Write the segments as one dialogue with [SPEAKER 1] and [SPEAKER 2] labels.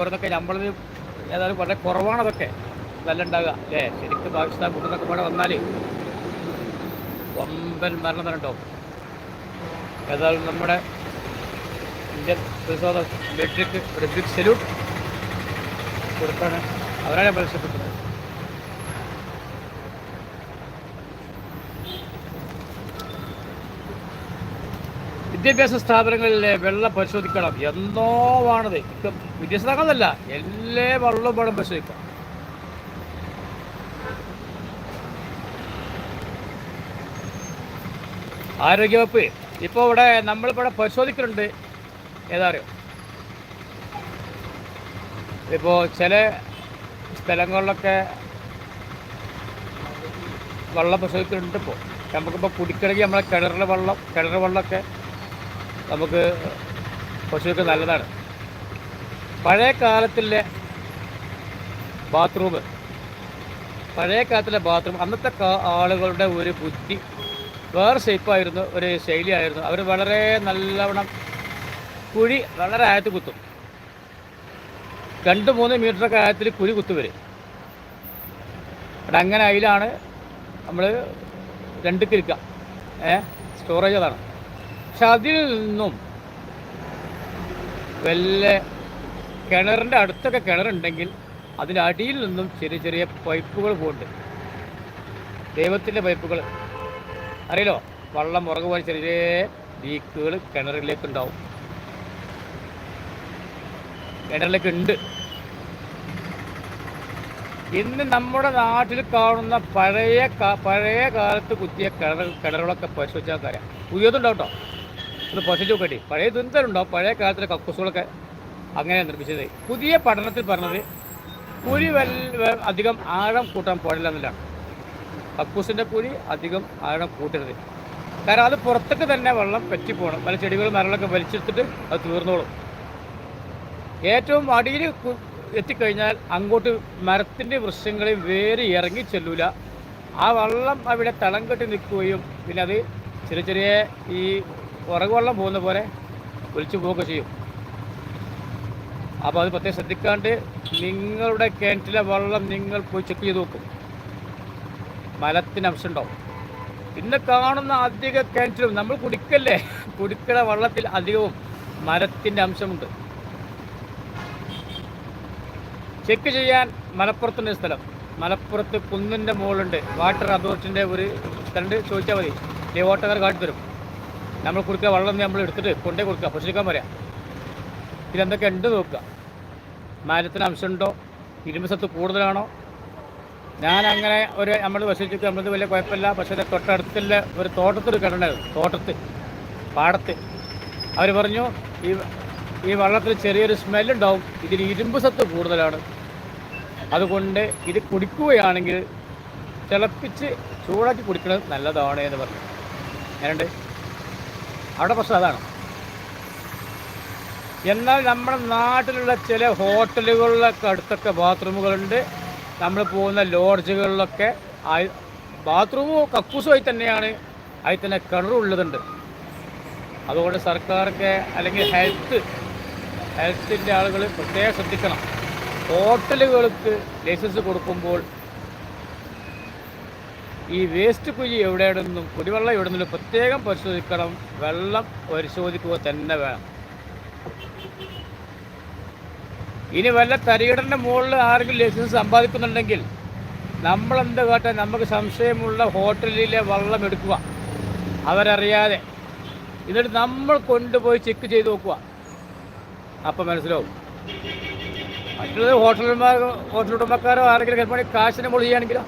[SPEAKER 1] ഇവിടുന്നൊക്കെ നമ്മളിൽ ഏതായാലും വളരെ കുറവാണ് അതൊക്കെ. ഉണ്ടാകുക അല്ലേ? ശരിക്കും പാകിസ്ഥാൻ കൂട്ടുന്നൊക്കെ പോലെ വന്നാൽ വമ്പൻ മരണം ഉണ്ടാവും ഏതായാലും നമ്മുടെ ഇന്ത്യൻ പ്രതിരോധ മെട്രിക് ഒരു ബിഗ് സല്യൂട്ട് കൊടുത്താണ് അവരാണ് മത്സ്യപ്പെട്ടത് വിദ്യാഭ്യാസ സ്ഥാപനങ്ങളിലെ വെള്ളം പരിശോധിക്കണം. എന്തോ ആണത് ഇപ്പം വിദ്യാഭ്യാസ സ്ഥാപനമല്ല എല്ലാ വെള്ളവും വേണം പരിശോധിക്കാം ആരോഗ്യവകുപ്പ് ഇപ്പോൾ ഇവിടെ നമ്മളിവിടെ പരിശോധിക്കുന്നുണ്ട്. ഏതാ അറിയോ? ഇപ്പോൾ ചില സ്ഥലങ്ങളിലൊക്കെ വെള്ളം പരിശോധിക്കുന്നുണ്ട് ഇപ്പോൾ നമുക്കിപ്പോൾ കുടിക്കണമെങ്കിൽ നമ്മളെ കിണറിലെ വെള്ളം കിണർ വെള്ളമൊക്കെ നമുക്ക് പശുവൊക്കെ നല്ലതാണ് പഴയ കാലത്തിലെ ബാത്റൂം പഴയ കാലത്തിലെ ബാത്റൂം അന്നത്തെ ആളുകളുടെ ഒരു ബുദ്ധി വേറെ ഷേപ്പായിരുന്നു ഒരു ശൈലിയായിരുന്നു അവർ വളരെ നല്ലവണ്ണം കുഴി വളരെ ആയത്ത് കുത്തും. രണ്ട് മൂന്ന് മീറ്ററൊക്കെ ആയത്തിൽ കുഴി കുത്തു വരും അങ്ങനെ അതിലാണ് നമ്മൾ രണ്ട് കിരിക്ക ഏ? സ്റ്റോറേജ് അതാണ്. പക്ഷെ അതിൽ നിന്നും വല്ല കിണറിന്റെ അടുത്തൊക്കെ കിണറുണ്ടെങ്കിൽ അതിന്റെ അടിയിൽ നിന്നും ചെറിയ ചെറിയ പൈപ്പുകൾ പോകുന്നുണ്ട് ദൈവത്തിന്റെ പൈപ്പുകൾ. അറിയലോ വള്ളം മുറക് പോലെ ചെറിയ ലീക്കുകൾ കിണറിലേക്ക് ഉണ്ടാവും കിണറിലേക്ക് ഉണ്ട് ഇന്ന് നമ്മുടെ നാട്ടിൽ കാണുന്ന പഴയ പഴയ കാലത്ത് കുത്തിയ കിണർ കിണറുകളൊക്കെ പരിശോധിച്ചാൽ തരാം. പുതിയതുണ്ടാവും കേട്ടോ ഒന്ന് പരിശോധിച്ച് നോക്കട്ടെ. പഴയ ദുരിതമുണ്ടാവും പഴയ കാലത്തിലെ കക്കൂസുകളൊക്കെ അങ്ങനെ നിർമ്മിച്ചത്. പുതിയ പഠനത്തിൽ പറഞ്ഞത് കുഴി വൽ അധികം ആഴം കൂട്ടാൻ പാടില്ല എന്നല്ലാണ് കക്കൂസിന്റെ കുഴി അധികം ആഴം കൂട്ടരുത്. കാരണം അത് പുറത്തേക്ക് തന്നെ വെള്ളം പറ്റിപ്പോകണം പല ചെടികളും മരങ്ങളൊക്കെ വലിച്ചെടുത്തിട്ട് അത് തീർന്നോളും. ഏറ്റവും അടിയിൽ എത്തിക്കഴിഞ്ഞാൽ അങ്ങോട്ട് മരത്തിന്റെ വൃക്ഷങ്ങളിൽ വേര് ഇറങ്ങി ചെല്ലൂല. ആ വെള്ളം അവിടെ തളം കെട്ടി നിൽക്കുകയും പിന്നെ അത് ചെറിയ ചെറിയ ഈ വെള്ളം പോകുന്ന പോലെ ഒലിച്ചു പോവുകയൊക്കെ ചെയ്യും. അപ്പോൾ അത് പ്രത്യേകം ശ്രദ്ധിക്കാണ്ട് നിങ്ങളുടെ കിണറ്റിലെ വെള്ളം നിങ്ങൾ പോയി ചെക്ക് ചെയ്ത് നോക്കും. മലത്തിന് അംശം ഉണ്ടാവും ഇന്ന് കാണുന്ന അധിക കിണറ്റിലും നമ്മൾ കുടിക്കല്ലേ? കുടിക്കണ വെള്ളത്തിൽ അധികവും മരത്തിന്റെ അംശമുണ്ട്. ചെക്ക് ചെയ്യാൻ മലപ്പുറത്തിന്റെ സ്ഥലം. മലപ്പുറത്ത് കുന്നിന്റെ മുകളുണ്ട് വാട്ടർ അതോറിറ്റിന്റെ ഒരു സ്ഥലമുണ്ട്. ചോദിച്ചാൽ മതി. ഈ ഓട്ടക്കാർ കാട്ടിത്തരും നമ്മൾ കൊടുക്കുക വെള്ളം നമ്മൾ എടുത്തിട്ട് കൊണ്ടേ കൊടുക്കുക പശുക്കാൻ പറയാം. ഇതെന്തൊക്കെ ഉണ്ട് നോക്കുക. മരത്തിന് അംശമുണ്ടോ? ഇരുമ്പ് സത്ത് കൂടുതലാണോ? ഞാൻ അങ്ങനെ ഒരു നമ്മൾ വശിച്ചിട്ട് നമ്മളത് വലിയ കുഴപ്പമില്ല. പക്ഷേ തൊട്ടടുത്തുള്ള ഒരു തോട്ടത്തിൽ കിടണ്ടായിരുന്നു തോട്ടത്തിൽ പാടത്ത്. അവർ പറഞ്ഞു ഈ ഈ വെള്ളത്തിൽ ചെറിയൊരു സ്മെല്ലുണ്ടാവും. ഇതിന് ഇരുമ്പ് സത്ത് കൂടുതലാണ്. അതുകൊണ്ട് ഇത് കുടിക്കുകയാണെങ്കിൽ തിളപ്പിച്ച് ചൂടാക്കി കുടിക്കുന്നത് നല്ലതാണ് എന്ന് പറഞ്ഞു. ഞാനുണ്ട് അവിടെ പ്രശ്നം അതാണ്. എന്നാൽ നമ്മുടെ നാട്ടിലുള്ള ചില ഹോട്ടലുകളിലൊക്കെ അടുത്തൊക്കെ ബാത്റൂമുകളുണ്ട്. നമ്മൾ പോകുന്ന ലോഡ്ജുകളിലൊക്കെ ബാത്റൂമും കക്കൂസുമായി തന്നെയാണ്. അതിൽ തന്നെ കിണറുള്ളതുണ്ട് അതുകൊണ്ട് സർക്കാരൊക്കെ അല്ലെങ്കിൽ ഹെൽത്ത് ഹെൽത്തിന്റെ ആളുകൾ പ്രത്യേകം ശ്രദ്ധിക്കണം. ഹോട്ടലുകൾക്ക് ലൈസൻസ് കൊടുക്കുമ്പോൾ ഈ വേസ്റ്റ് കുഴി എവിടെ നിന്നും കുടിവെള്ളം എവിടെ നിന്നും പ്രത്യേകം പരിശോധിക്കണം. വെള്ളം പരിശോധിക്കുക തന്നെ വേണം. ഇനി വല്ല തരികിടന്റെ മുകളിൽ ആരെങ്കിലും ലൈസൻസ് സമ്പാദിക്കുന്നുണ്ടെങ്കിൽ നമ്മളെന്ത് കേട്ടാൽ നമുക്ക് സംശയമുള്ള ഹോട്ടലിലെ വെള്ളം എടുക്കുക. അവരറിയാതെ. എന്നിട്ട് നമ്മൾ കൊണ്ടുപോയി ചെക്ക് ചെയ്ത് നോക്കുക. അപ്പം മനസ്സിലാവും. മറ്റുള്ളത് ഹോട്ടലുമാർ ഹോട്ടലുടമക്കാരോ ആരെങ്കിലും കാശിനെ മുകളിൽ ചെയ്യുകയാണെങ്കിലോ?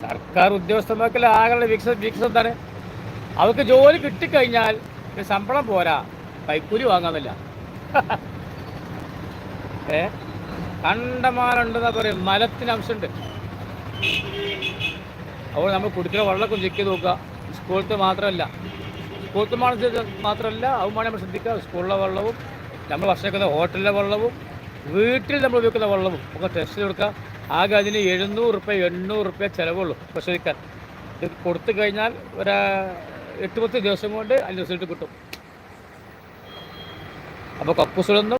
[SPEAKER 1] സർക്കാർ ഉദ്യോഗസ്ഥന്മാർക്കെല്ലാം ആകെ വികസ വികസനം എന്താണ് അവർക്ക് ജോലി കിട്ടിക്കഴിഞ്ഞാൽ ശമ്പളം പോരാ. കൈക്കൂലി വാങ്ങാമെന്നില്ല. ഏ? കണ്ടമാനുണ്ടെന്ന പറയും. മലത്തിന് അംശമുണ്ട്. അപ്പോൾ നമ്മൾ കുടിക്കുന്ന വെള്ളമൊക്കെ ചെക്ക് നോക്കുക. സ്കൂളത്തെ മാത്രമല്ല. സ്കൂളത്തെ മാത്രമല്ല അതുമാണ് നമ്മൾ ശ്രദ്ധിക്കുക. സ്കൂളിലെ വെള്ളവും നമ്മൾ ഭക്ഷണം കഴിക്കുന്ന ഹോട്ടലിലെ വെള്ളവും വീട്ടിൽ നമ്മൾ ഉപയോഗിക്കുന്ന വെള്ളവും ഒക്കെ ടെസ്റ്റ് കൊടുക്കുക. ആകെ അതിന് എഴുന്നൂറ് റുപ്യ എണ്ണൂറ് റുപ്യ ചിലവുള്ളൂ. പരിശോധിക്കാൻ ഇത് കൊടുത്തു കഴിഞ്ഞാൽ ഒരു എട്ട് പത്ത് ദിവസം കൊണ്ട് അതിന്റെ റിസൾട്ട് കിട്ടും. അപ്പോൾ കക്കൂസുകളൊന്നും